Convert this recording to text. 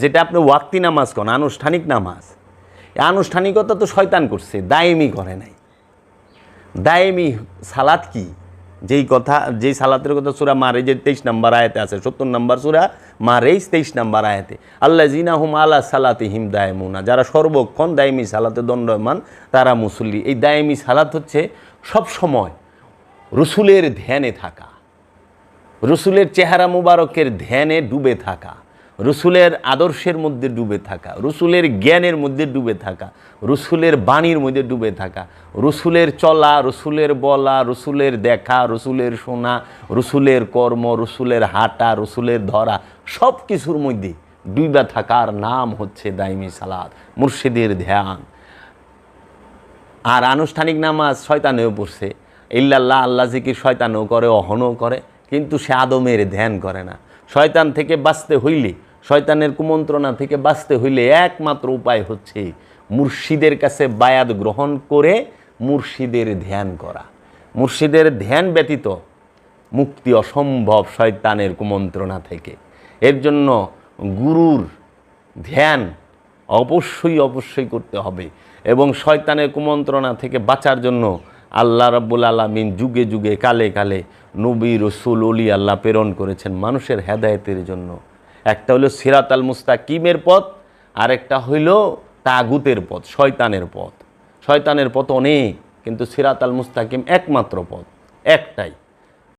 যেটা আপনি ওয়াক্তি নামাজ কন আনুষ্ঠানিক নামাজ। আনুষ্ঠানিকতা তো শয়তান করছে দায়েমি করে নাই। দায়েমি সালাত কি? যেই কথা, যেই সালাতের কথা সুরা যে তেইশ নাম্বার আয়াতে আছে, সত্তর নাম্বার সুরা মারেই তেইশ নাম্বার আয়াতে আল্লাহ জিনা হুম আল্লাহ সালাতে হিম দায়মুনা, যারা সর্বক্ষণ দায়মি সালাতে দণ্ডমান, তারা মুসল্লি। এই দায়মি সালাত হচ্ছে সব সময় রসুলের ধ্যানে থাকা, রসুলের চেহারা মুবারকের ধ্যানে ডুবে থাকা। রসুলের আদর্শের মধ্যে ডুবে থাকা, রসুলের জ্ঞানের মধ্যে ডুবে থাকা, রসুলের বাণীর মধ্যে ডুবে থাকা, রসুলের চলা, রসুলের বলা, রসুলের দেখা, রসুলের শোনা, রসুলের কর্ম, রসুলের হাঁটা, রসুলের ধরা সব কিছুর মধ্যে ডুবা থাকার নাম হচ্ছে দাইমি সালাদ মুর্শিদের ধ্যান। আর আনুষ্ঠানিক নামাজ শয়তানেও পড়ছে। ইল্লাল্লাহ, আল্লাহ জিকির শয়তানও করে, অহনও করে, কিন্তু সে আদমের ধ্যান করে না। শয়তান থেকে বাঁচতে হইলে শয়তানের কুমন্ত্রণা থেকে বাঁচতে হইলে একমাত্র উপায় হচ্ছে মুর্শিদের কাছে বায়াত গ্রহণ করে মুর্শিদের ধ্যান করা। মুর্শিদের ধ্যান ব্যতীত মুক্তি অসম্ভব শয়তানের কুমন্ত্রণা থেকে। এর জন্য গুরুর ধ্যান অবশ্যই অবশ্যই করতে হবে এবং শয়তানের কুমন্ত্রণা থেকে বাঁচার জন্য আল্লাহ রাব্বুল আলমিন যুগে যুগে, কালে কালে নবী, রসুল অলি আল্লাহ প্রেরণ করেছেন মানুষের হেদায়েতের জন্য। একটা হলো সিরাত আল মুস্তাকিমের পথ, আরেকটা হইল তাগুতের পথ, শয়তানের পথ। শয়তানের পথ অনেক, কিন্তু সিরাত আল মুস্তাকিম একমাত্র পথ, একটাই।